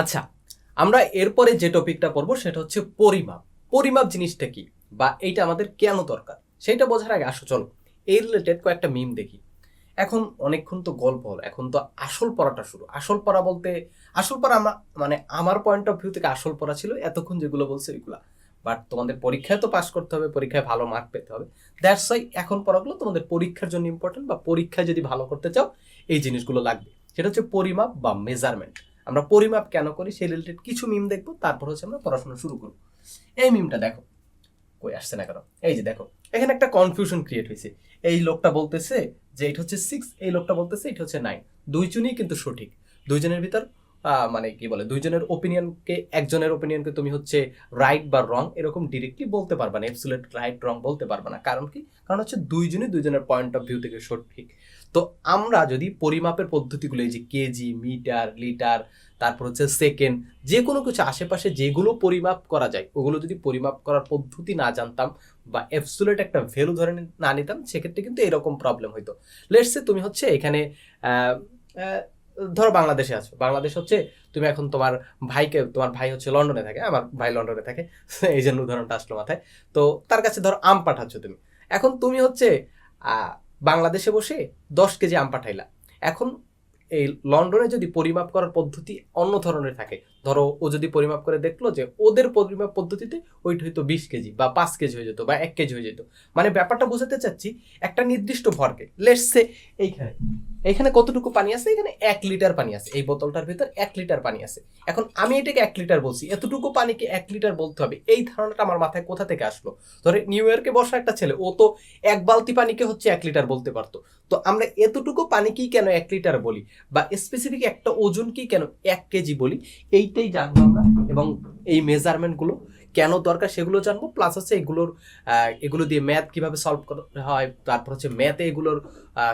আচ্ছা আমরা এরপরে যে টপিকটা পড়ব সেটা হচ্ছে পরিমাপ। পরিমাপ জিনিসটা কি বা এইটা আমাদের কেন দরকার? সেটা বোঝার আগে আসো, চলো। এই রিলেটেড কয়েকটা মিম দেখি। এখন অনেকক্ষণ তো গল্প হলো, এখন তো আসল পড়াটা শুরু। আসল পড়া বলতে, আসল পড়া আমার মানে আমার পয়েন্ট অফ ভিউ থেকে আসল পড়া ছিল এতক্ষণ যেগুলো বলছে ওইগুলা। বাট তোমাদের পরীক্ষায় তো পাস করতে হবে, পরীক্ষায় ভালো মার্ক পেতে হবে। দ্যাটস ওয়াই এখন পড়াগুলো তোমাদের পরীক্ষার জন্য ইম্পর্টেন্ট বা পরীক্ষায় যদি ভালো করতে চাও, এই জিনিসগুলো লাগবে। সেটা হচ্ছে পরিমাপ বা মেজারমেন্ট আমরা পরিমাপ কেন করি, সেই রিলেটেড কিছু মিম দেখব, তারপর হচ্ছে আমরা পড়াশোনা শুরু করব। এই মিমটা দেখো। কই আসছে না কেন? এই যে দেখো, এখানে একটা কনফিউশন ক্রিয়েট হয়েছে। এই লোকটা বলতেছে যে এটা হচ্ছে সিক্স এই লোকটা বলতেছে এটা হচ্ছে নাইন দুইজনই কিন্তু সঠিক। দুইজনের ভিতর মানে কি বলে, দুইজনের ওপিনিয়নকে একজনের ওপিনিয়নকে তুমি হচ্ছে রাইট বা রং এরকম ডিরেক্টলি বলতে পারবা না এবসুলেট রাইট রং বলতে পারবা না। কারণ কি? কারণ হচ্ছে দুইজনই দুইজনের পয়েন্ট অফ ভিউ থেকে সঠিক। তো আমরা যদি পরিমাপের পদ্ধতিগুলো, এই যে কেজি মিটার লিটার তারপর হচ্ছে সেকেন্ড যে কোনো কিছু আশেপাশে যেগুলো পরিমাপ করা যায়, ওগুলো যদি পরিমাপ করার পদ্ধতি না জানতাম বা অ্যাবসুলেট একটা ভ্যালু ধরে না নিতাম, সেক্ষেত্রে কিন্তু এরকম প্রবলেম হইতো। লেটসে তুমি হচ্ছে এখানে ধরো বাংলাদেশে আছো। বাংলাদেশ হচ্ছে তুমি এখন তোমার ভাইকে, তোমার ভাই হচ্ছে লন্ডনে থাকে, আমার ভাই লন্ডনে থাকে, এই জন্য উদাহরণটা আসলো মাথায়। তো তার কাছে ধরো আম পাঠাচ্ছ তুমি। এখন তুমি হচ্ছে বাংলাদেশে বসে দশ কেজি আম পাঠাইলা। এখন এই লন্ডনে যদি পরিমাপ করার পদ্ধতি অন্য ধরনের থাকে ধরো ও যদি পরিমাপ করে দেখল যে ওদের পরিমাপ পদ্ধতিতে ওইটা হয়তো বিশ কেজি বা পাঁচ কেজি হয়ে যেত বা এক কেজি হয়ে যেত। মানে ব্যাপারটা বোঝাতে চাচ্ছি, একটা নির্দিষ্ট ভরকে লেটসে এইখানে এইখানে কতটুকু পানি আছে? এখানে এক লিটার পানি আছে, এই বোতলটার ভিতর এক লিটার পানি আছে। এখন আমি এটাকে এক লিটার বলছি, এতটুকু পানিকে এক লিটার বলতে হবে, এই ধারণাটা আমার মাথায় কোথা থেকে আসলো? ধরে নিউ ইয়র্কে বসা একটা ছেলে, ও তো এক বালতি পানিকে হচ্ছে এক লিটার বলতে পারতো। তো আমরা এতটুকু পানিকেই কেন এক লিটার বলি? বা স্পেসিফিক একটা ওজনকেই কেন এক কেজি বলি? এইটাই জানব আমরা। এবং এই মেজারমেন্টগুলো কেন দরকার সেগুলো জানব প্লাস হচ্ছে এগুলোর এগুলো দিয়ে ম্যাথ কীভাবে সলভ করা, হয়, তারপর হচ্ছে ম্যাথে এগুলোর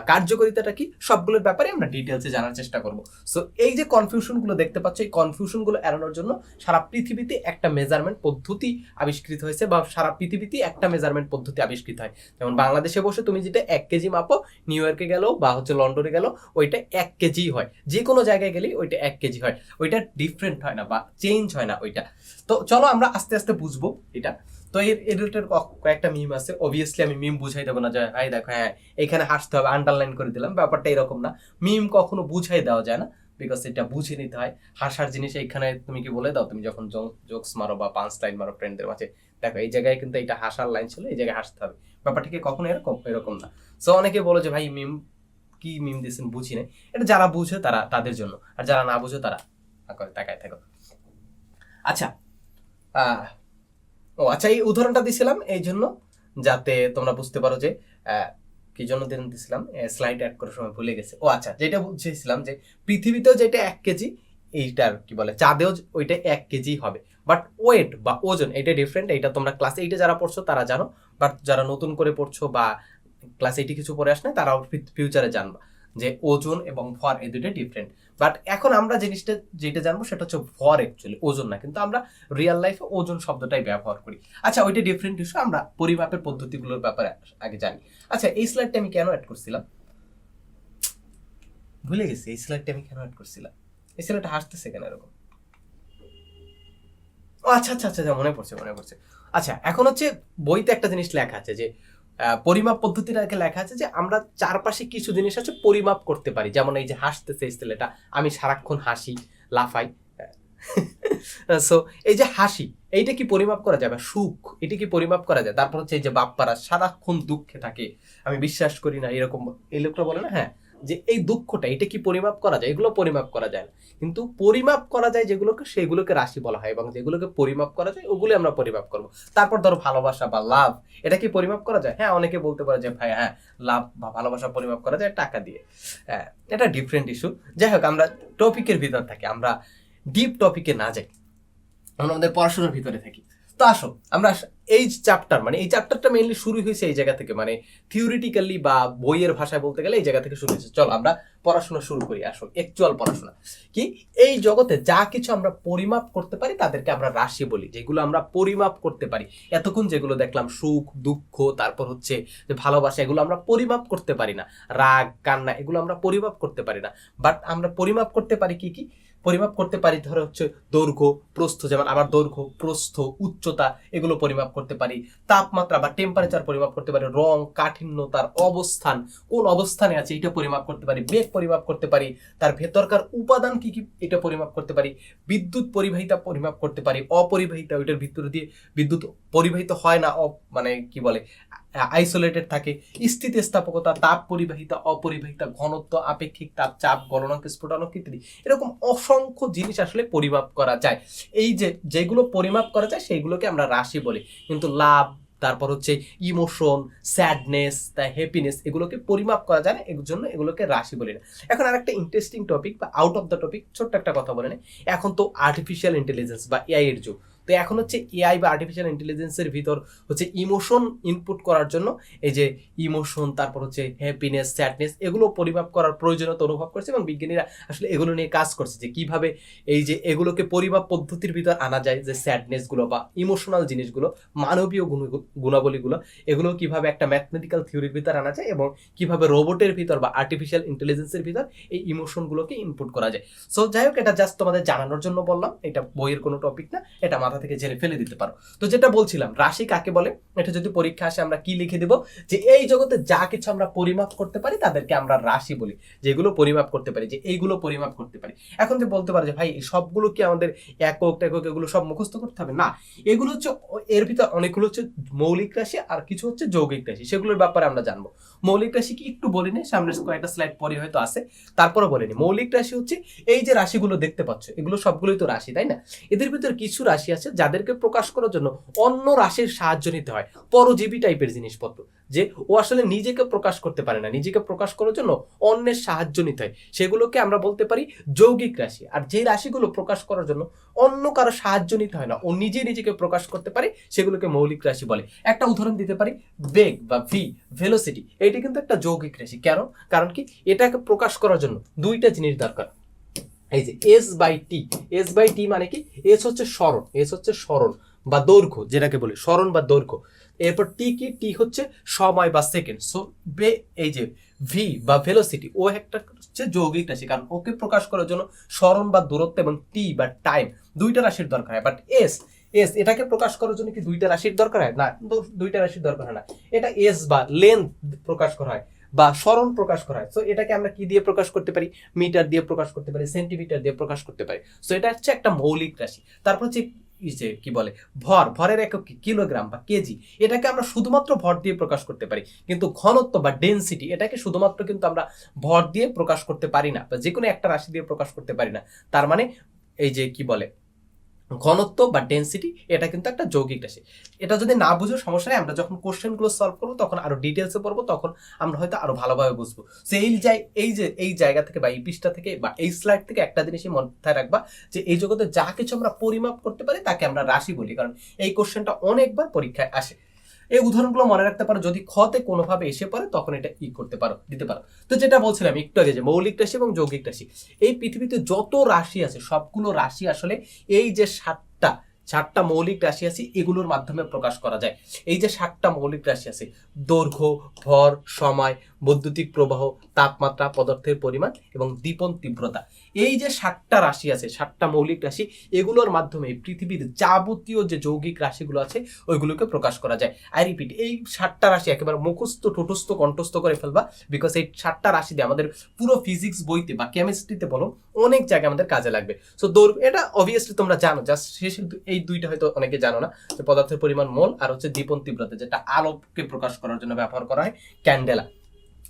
কার্যকারিতাটা কি, সবগুলোর ব্যাপারে আমরা ডিটেলসে জানার চেষ্টা করব। সো এই যে কনফিউশনগুলো দেখতে পাচ্ছ, এই কনফিউশনগুলো এড়ানোর জন্য সারা পৃথিবীতে একটা মেজারমেন্ট পদ্ধতি আবিষ্কৃত হয়েছে বা সারা পৃথিবীতে একটা মেজারমেন্ট পদ্ধতি আবিষ্কৃত হয়। যেমন বাংলাদেশে বসে তুমি যেটা এক কেজি মাপো, নিউ ইয়র্কে গেলো বা হচ্ছে লন্ডনে গেলো, ওইটা এক কেজি হয়। যে কোনো জায়গায় গেলেই ওইটা এক কেজি হয়। ওইটা ডিফারেন্ট হয় না বা চেঞ্জ হয় না ওইটা। তো চলো আমরা আস্তে আস্তে বুঝব এটা। তো এর এর কয়েকটা মিম আছে। অবভিয়াসলি আমি মিম বুঝাই দেবো না, যে ভাই দেখো হ্যাঁ এখানে হাসতে হবে আন্ডারলাইন করে দিলাম, ব্যাপারটা এরকম না। মিম কখনো বুঝাই দেওয়া যায় না বিকজ এটা বুঝে নিতে হয়। হাসার জিনিস এইখানে তুমি কি বলে দাও? তুমি যখন জোকস মারো বা পাঁচ লাইন মারো ফ্রেন্ডদের মাঝে, দেখো, এই জায়গায় কিন্তু এটা হাসার লাইন ছিল, এই জায়গায় হাসতে হবে। ব্যাপারটা কি কখনো এরকম এরকম না। সো অনেকে বলো যে, ভাই মিম কি মিম দিয়েছেন? বুঝি নাই। এটা যারা বুঝে, তারা, তাদের জন্য। আর যারা না বুঝে, তারা, তাকায় থাকো আচ্ছা ও আচ্ছা এই উদাহরণটা দিছিলাম এই জন্য, যাতে তোমরা বুঝতে পারো যে কি জন্য দিন দিছিলাম? স্লাইড অ্যাড করার সময় ভুলে গেছে। ও আচ্ছা যেটা বুঝেছিলাম যে, পৃথিবীতেও যেটা এক কেজি এইটার কি বলে, চাঁদেও ওইটা এক কেজি হবে। বাট ওয়েট বা ওজন, এটা ডিফারেন্ট এটা তোমরা ক্লাস এইটে যারা পড়ছো, তারা জানো। বাট যারা নতুন করে পড়ছো বা ক্লাস এইটে কিছু পড়ে আসলে তারাও ফিউচারে জানবা যে, ওজন এবং ভর এই দুটো ডিফারেন্ট বাট এখন আমরা জিনিসটা যেটা জানব সেটা হচ্ছে ভর অ্যাকচুয়ালি ওজন না। কিন্তু আমরা রিয়েল লাইফে ওজন শব্দটাই ব্যবহার করি। আচ্ছা ওইটা ডিফারেন্ট ইস্যু আমরা পরিমাপের পদ্ধতিগুলোর ব্যাপারে আগে জানি। আচ্ছা এই স্লাইডটা আমি কেন অ্যাড করছিলাম? ভুলে গেছি এই স্লাইডটা আমি কেন অ্যাড করছিলাম? এই স্লাইডটা হাসতেছে কেন এরকম? আচ্ছা আচ্ছা আচ্ছা আচ্ছা, মনে পড়ছে মনে পড়ছে। আচ্ছা এখন হচ্ছে বইতে একটা জিনিস লেখা আছে যে পরিমাপ পদ্ধতির আগে লেখা আছে যে আমরা চারপাশে কিছু জিনিস আছে পরিমাপ করতে পারি। যেমন এই যে হাসতেছে ছেলেটা, আমি সারাক্ষণ হাসি, লাফাই। সো এই যে হাসি, এইটা কি পরিমাপ করা যাবে? সুখ, এটা কি পরিমাপ করা যায়? তারপর হচ্ছে এই যে বাপ্পারা সারাক্ষণ দুঃখে থাকে। আমি বিশ্বাস করি না, এরকম, এই লোকটা বলে না? হ্যাঁ যে এই দুঃখটা, এটা কি পরিমাপ করা যায়? এগুলো পরিমাপ করা যায় না। কিন্তু পরিমাপ করা যায় যেগুলোকে, সেগুলোকে রাশি বলা হয় এবং যেগুলোকে পরিমাপ করা যায়, ওগুলো আমরা পরিমাপ করব। তারপর ধরো ভালোবাসা বা লাভ, এটা কি পরিমাপ করা যায়? হ্যাঁ অনেকে বলতে পারে যে, ভাই হ্যাঁ লাভ বা ভালোবাসা পরিমাপ করা যায় টাকা দিয়ে। হ্যাঁ এটা ডিফারেন্ট ইস্যু যাই হোক, আমরা টপিকের ভিতর থাকি, আমরা ডিপ টপিকে না যাই। আমরা আমাদের পড়াশোনার ভিতরে থাকি। তো আসো, আমরা এই চ্যাপ্টার মানে এই চ্যাপ্টারটা মেইনলি শুরু হয়েছে এই জায়গা থেকে মানে থিওরিটিক্যালি বা বইয়ের ভাষায় বলতে গেলে এই জায়গা থেকে শুরু হয়েছে। চলো, আমরা পড়াশোনা শুরু করি, আসো অ্যাকচুয়াল পড়াশোনা। কি? এই জগতে যা কিছু আমরা পরিমাপ করতে পারি, তাদেরকে আমরা রাশি বলি, যেগুলো আমরা পরিমাপ করতে পারি। এতক্ষণ যেগুলো দেখলাম, সুখ, দুঃখ, তারপর হচ্ছে যে ভালোবাসা, এগুলো আমরা পরিমাপ করতে পারি না। রাগ, কান্না, এগুলো আমরা পরিমাপ করতে পারি না। বাট আমরা পরিমাপ করতে পারি কি কি? পরিমাপ করতে পারি, ধরো হচ্ছে দৈর্ঘ্য, প্রস্থ, যেমন আবার দৈর্ঘ্য, প্রস্থ, উচ্চতা, এগুলো পরিমাপ করতে পারি। তাপমাত্রা বা টেম্পারেচার পরিমাপ করতে পারি, রং, কাঠিন্য, তার অবস্থান, কোন অবস্থানে আছে এটা পরিমাপ করতে পারি, বেগ পরিমাপ করতে পারি, তার ভেতরকার উপাদান কি কি এটা পরিমাপ করতে পারি, বিদ্যুৎ পরিবাহিতা পরিমাপ করতে পারি, অপরিবাহিতা ওইটার ভিতর দিয়ে বিদ্যুৎ পরিবাহিত হয় না মানে কি বলে আইসোলেটেড থাকে, স্থিতিস্থাপকতা, তাপ পরিবাহিতা, অপরিবাহিতা, ঘনত্ব, আপেক্ষিক তাপ, চাপ, গলনাঙ্ক স্ফুটনাঙ্ক ইত্যাদি। এরকম অসংখ্য জিনিস আসলে পরিমাপ করা যায়। এই যে, যেগুলো পরিমাপ করা যায়, সেইগুলোকে আমরা রাশি বলি। কিন্তু লাভ, তারপর হচ্ছে ইমোশন, স্যাডনেস তা হ্যাপিনেস, এগুলোকে পরিমাপ করা যায় না, এর জন্য এগুলোকে রাশি বলি না। এখন আর একটা ইন্টারেস্টিং টপিক বা আউট অফ দ্য টপিক ছোট্ট একটা কথা বলে এখন তো আর্টিফিশিয়াল ইন্টেলিজেন্স বা এআই এর যুগ। তো এখন হচ্ছে এআই বা আর্টিফিশিয়াল ইন্টেলিজেন্সের ভিতর হচ্ছে ইমোশন ইনপুট করার জন্য এই যে ইমোশন তারপর হচ্ছে হ্যাপিনেস স্যাডনেস এগুলো পরিমাপ করার প্রয়োজনীয়তা অনুভব করছে এবং বিজ্ঞানীরা আসলে এগুলো নিয়ে কাজ করছে যে কীভাবে এই যে এগুলোকে পরিমাপ পদ্ধতির ভিতর আনা যায় যে স্যাডনেসগুলো বা ইমোশনাল জিনিসগুলো, মানবীয় গুণ, গুণাবলীগুলো, এগুলো কীভাবে একটা ম্যাথমেটিক্যাল থিওরির ভিতর আনা যায় এবং কীভাবে রোবটের ভিতর বা আর্টিফিশিয়াল ইন্টেলিজেন্সের ভিতর এই ইমোশনগুলোকে ইনপুট করা যায়। সো যাই হোক, এটা জাস্ট তোমাদের জানানোর জন্য বললাম, এটা বইয়ের কোনো টপিক না, এটা মাথা থেকে জেনে ফেলে দিতে পারো। তো যেটা বলছিলাম, রাশি কাকে বলে? এটা যদি পরীক্ষা আসে আমরা কি লিখে দেব? যে এই জগতে যা কিছু আমরা পরিমাপ করতে পারি তাদেরকে আমরা রাশি বলি। যেগুলো পরিমাপ করতে পারি, যে এইগুলো পরিমাপ করতে পারি। এখন যে বলতে পারো যে, ভাই, সবগুলো কি আমাদের একক, টেকক, এগুলো সব মুখস্থ করতে হবে? না, এগুলো হচ্ছে এর ভিতর অনেকগুলো হচ্ছে মৌলিক রাশি আর কিছু হচ্ছে যৌগিক রাশি। সেগুলোর ব্যাপারে আমরা জানব। মৌলিক রাশি কি একটু বলিনি সামনে কয়েকটা স্লাইড পরে হয়তো আছে তারপরে বলিনি মৌলিক রাশি হচ্ছে এই যে রাশিগুলো দেখতে পাচ্ছ, এগুলো সবগুলোই তো রাশি, তাই না? এদের ভিতর কিছু রাশি আছে যাদেরকে প্রকাশ করার জন্য অন্য রাশির সাহায্য নিতে হয়। পরজীবী টাইপের জিনিসপত্র, যে ও আসলে নিজেকে প্রকাশ করতে পারে না, নিজেকে প্রকাশ করার জন্য অন্যের সাহায্য নিতে হয়। সেগুলোকে আমরা বলতে পারি যৌগিক রাশি। আর যে রাশিগুলো প্রকাশ করার জন্য অন্য কারও সাহায্য নিতে হয় না, ও নিজে নিজেকে প্রকাশ করতে পারে, সেগুলোকে মৌলিক রাশি বলে। একটা উদাহরণ দিতে পারি, বেগ বা ভি ভেলোসিটি এইটা কিন্তু একটা যৌগিক রাশি। কেন? কারণ কি? এটাকে প্রকাশ করার জন্য দুইটা জিনিস দরকার। এই যে S by T S by T মানে কি? এস হচ্ছে স্মরণ এস হচ্ছে স্মরণ বা দৈর্ঘ্য, যেটাকে বলি, স্মরণ বা দৈর্ঘ্য। এরপর টি কি? টি হচ্ছে সময় বা সেকেন্ড সো বে, এই যে ভি বা ভেলোসিটি ও একটা হচ্ছে যৌগিক রাশি, কারণ ওকে প্রকাশ করার জন্য স্মরণ বা দূরত্ব এবং টি বা টাইম দুইটা রাশির দরকার হয়। বাট এস এস এটাকে প্রকাশ করার জন্য কি দুইটা রাশির দরকার হয়? না দুইটা রাশির দরকার হয় না। এটা এস বা লেন্থ প্রকাশ করা হয়। বা স্মরণ প্রকাশ করা হয়। সো এটাকে আমরা কি দিয়ে প্রকাশ করতে পারি? মিটার দিয়ে প্রকাশ করতে পারি, সেন্টিমিটার দিয়ে প্রকাশ করতে পারি। সো এটা হচ্ছে একটা মৌলিক রাশি। তারপর হচ্ছে ই যে কি বলে? ভর, ভরের একক কি? কিলোগ্রাম বা কেজি। এটাকে আমরা শুধুমাত্র ভর দিয়ে প্রকাশ করতে পারি। কিন্তু ঘনত্ব বা ডেনসিটি এটাকে শুধুমাত্র কিন্তু আমরা ভর দিয়ে প্রকাশ করতে পারি না। বা যে কোনো একটা রাশি দিয়ে প্রকাশ করতে পারি না। তার মানে এই যে কি বলে? ঘনত্ব বা ডেন্সিটি এটা কিন্তু একটা যৌগিক রাশি। এটা যদি না বুঝো, সমস্যা নেই, আমরা যখন কোশ্চেনগুলো সলভ করব, তখন আরও ডিটেলসে পড়ব, তখন আমরা হয়তো আরও ভালোভাবে বুঝব। সো এই যাই এই যে, এই জায়গা থেকে বা এই পৃষ্ঠা থেকে বা এই স্লাইড থেকে একটা জিনিসই মাথায় রাখবা, যে এই জগতে যা কিছু আমরা পরিমাপ করতে পারি, তাকে আমরা রাশি বলি। কারণ এই কোশ্চেনটা অনেকবার পরীক্ষায় আসে। এই উদাহরণগুলো মনে রাখতে পারো, যদি খতে কোনোভাবে এসে পড়ে, তখন এটা ই করতে পারো, দিতে পারো। তো যেটা বলছিলাম একটু আগে যে মৌলিক রাশি এবং যৌগিক রাশি, এই পৃথিবীতে যত রাশি আছে, সবগুলো রাশি আসলে এই যে সাতটা সাতটা মৌলিক রাশি আছে, এগুলোর মাধ্যমে প্রকাশ করা যায়। এই যে সাতটা মৌলিক রাশি আছে, দৈর্ঘ্য, ভর, সময় বৈদ্যুতিক প্রবাহ, তাপমাত্রা, পদার্থের পরিমাণ এবং দীপন তীব্রতা। এই যে সাতটা রাশি আছে, সাতটা মৌলিক রাশি, এগুলোর মাধ্যমে পৃথিবীর যাবতীয় যে যৌগিক রাশিগুলো আছে, ওইগুলোকে প্রকাশ করা যায়। আই রিপিট এই সাতটা রাশি একেবারে মুখস্থ, ঠোঁটস্থ, কণ্ঠস্থ করে ফেলবা বিকজ এই সাতটা রাশি দিয়ে আমাদের পুরো ফিজিক্স বইতে বা কেমিস্ট্রিতে বলো, অনেক জায়গায় আমাদের কাজে লাগবে। সো দৈর্ঘ্য এটা অবভিয়াসলি তোমরা জানো জাস্ট শেষে এই দুইটা হয়তো অনেকে জানো না, যে পদার্থের পরিমাণ মোল আর হচ্ছে দীপন তীব্রতা, যেটা আলোকে প্রকাশ করার জন্য ব্যবহার করা হয় ক্যান্ডেলা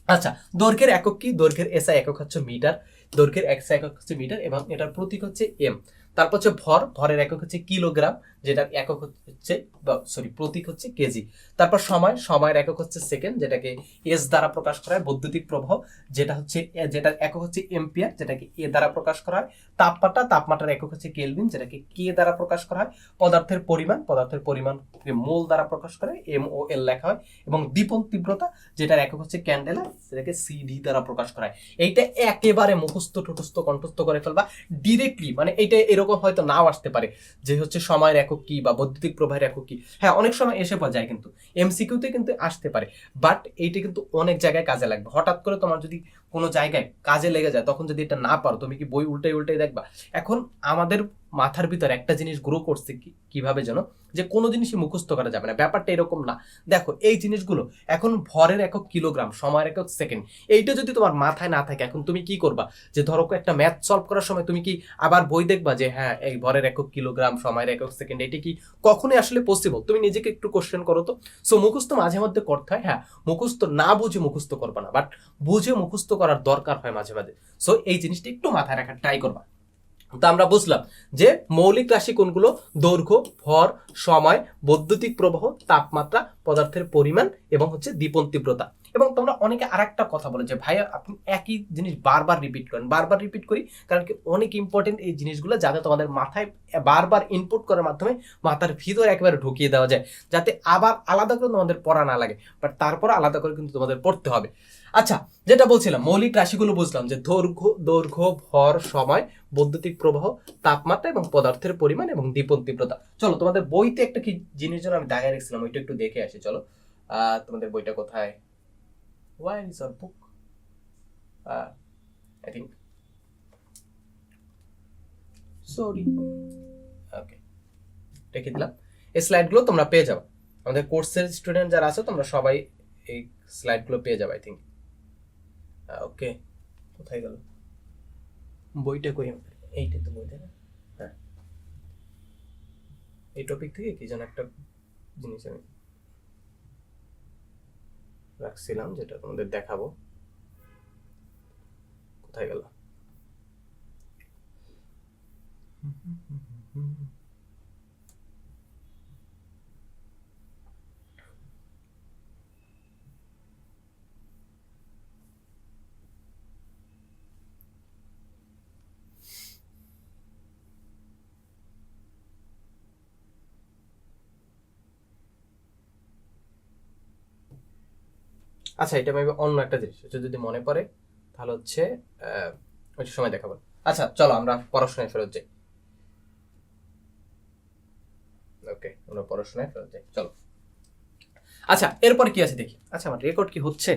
আচ্ছা দৈর্ঘ্যের একক কি? দৈর্ঘ্যের এসআই একক হচ্ছে মিটার। দৈর্ঘ্যের এক্স একক হচ্ছে মিটার এবং এটার প্রতীক হচ্ছে এম তারপর হচ্ছে ভর। ভরের একক হচ্ছে কিলোগ্রাম। যেটার একক হচ্ছে সরি প্রতীক হচ্ছে কেজি তারপর সময়, সময়ের একক হচ্ছে সেকেন্ড যেটাকে এস দ্বারা প্রকাশ করা হয়, বৈদ্যুতিক প্রবাহ, যেটা হচ্ছে, যেটার একক হচ্ছে এম্পিয়ার যেটাকে এ দ্বারা প্রকাশ করা হয়। তাপমাত্রা, তাপমাত্রার একক হচ্ছে কেলভিন যেটাকে কে দ্বারা প্রকাশ করা হয়। পদার্থের পরিমাণ পদার্থের পরিমাণ মোল দ্বারা প্রকাশ করে এম ও এল লেখা হয়। এবং দীপন তীব্রতা, যেটার একক হচ্ছে ক্যান্ডেলা সেটাকে সিডি দ্বারা প্রকাশ করা হয়। এইটা একেবারে মুখস্থ, ঠুটস্থ, কণ্ঠস্থ করে ফেলবা ডিরেক্টলি মানে এইটা এরকম হয়তো নাও আসতে পারে, যে হচ্ছে সময়ের একক কি বা বৈদ্যুতিক প্রবাহের একক কি? হ্যাঁ অনেক সময় এসে পাওয়া যায় কিন্তু। এমসিকিউতে কিন্তু আসতে পারে। বাট এইটা কিন্তু অনেক জায়গায় কাজে লাগবে। হঠাৎ করে তোমার যদি কোনো জায়গায় কাজে লেগে যায়, তখন যদি এটা না পারো, তুমি কি বই উল্টাই উল্টাই দেখবা? এখন আমাদের মাথার ভিতর একটা জিনিস গ্রো করছে কীভাবে যেন? যে কোনো জিনিসই মুখস্থ করা যাবে না, ব্যাপারটা এরকম না। দেখো, এই জিনিসগুলো এখন ভরের একক কিলোগ্রাম সময়ের একক সেকেন্ড এইটা যদি তোমার মাথায় না থাকে, এখন তুমি কি করবা? যে ধরো একটা ম্যাথ সলভ করার সময় তুমি কি আবার বই দেখবা যে হ্যাঁ এই ভরের একক কিলোগ্রাম সময়ের একক সেকেন্ড এটি কি কখনোই আসলে পসিবল তুমি নিজেকে একটু কোশ্চেন করো তো। সো মুখস্থ মাঝে মধ্যে করতে হয় হ্যাঁ মুখস্থ না বুঝে মুখস্থ করবা না বাট বুঝে মুখস্থ করার দরকার হয় মাঝে মাঝে। সো এই জিনিসটা একটু মাথায় রাখার ট্রাই করবা। তো আমরা বুঝলাম যে মৌলিক রাশি কোনগুলো? দৈর্ঘ্য, ভর, সময়, বৈদ্যুতিক প্রবাহ, তাপমাত্রা, পদার্থের পরিমাণ এবং হচ্ছে দীপন তীব্রতা এবং তোমরা অনেকে আরেকটা কথা বলে যে, ভাইয়া, আপনি একই জিনিস বারবার রিপিট করেন। বারবার রিপিট করি, কারণ কি অনেক ইম্পর্টেন্ট এই জিনিসগুলো যাতে তোমাদের মাথায় বারবার ইনপুট করার মাধ্যমে মাথার ভিতর একেবারে ঢুকিয়ে দেওয়া যায়, যাতে আবার আলাদা করে তোমাদের পড়া না লাগে। বাট তারপর আলাদা করে কিন্তু তোমাদের পড়তে হবে। আচ্ছা যেটা বলছিলাম, মৌলিক রাশিগুলো বুঝলাম যে, দৈর্ঘ্য দৈর্ঘ্য, ভর, সময়, বৈদ্যুতিক প্রবাহ, তাপমাত্রা এবং পদার্থের পরিমাণ এবং দীপন তীব্রতা। চলো, তোমাদের বইতে একটা কি জিনিস যেন আমি দাগায় রেখেছিলাম, ওইটা একটু দেখে আসি, চলো। তোমাদের বইটা কোথায়? Why is our book I think sorry okay রেখে দিলাম এই স্লাইডগুলো তোমরা পেয়ে যাবে। আমাদের কোর্সের স্টুডেন্ট যারা আছে, তোমরা সবাই এই স্লাইডগুলো পেয়ে যাবে আই থিঙ্ক ওকে কোথায় গেল? বইটা কই এইটা তো বই, তাই না? হ্যাঁ। এই টপিক থেকে কি যেন একটা জিনিস আমি রাখছিলাম যেটা তোমাদের দেখাবো। কোথায় গেল? আচ্ছা এটা মেবি অন্য একটা জিনিস, এটা যদি মনে পড়ে, তাহলে হচ্ছে ওই সময় দেখাবো। আচ্ছা চলো আমরা পড়াশোনায় ফেরত যাই। ওকে, আমরা পড়াশোনায় ফেরত যাই, চলো। আচ্ছা এরপর কি আছে দেখি? আচ্ছা আমার রেকর্ড কি হচ্ছে?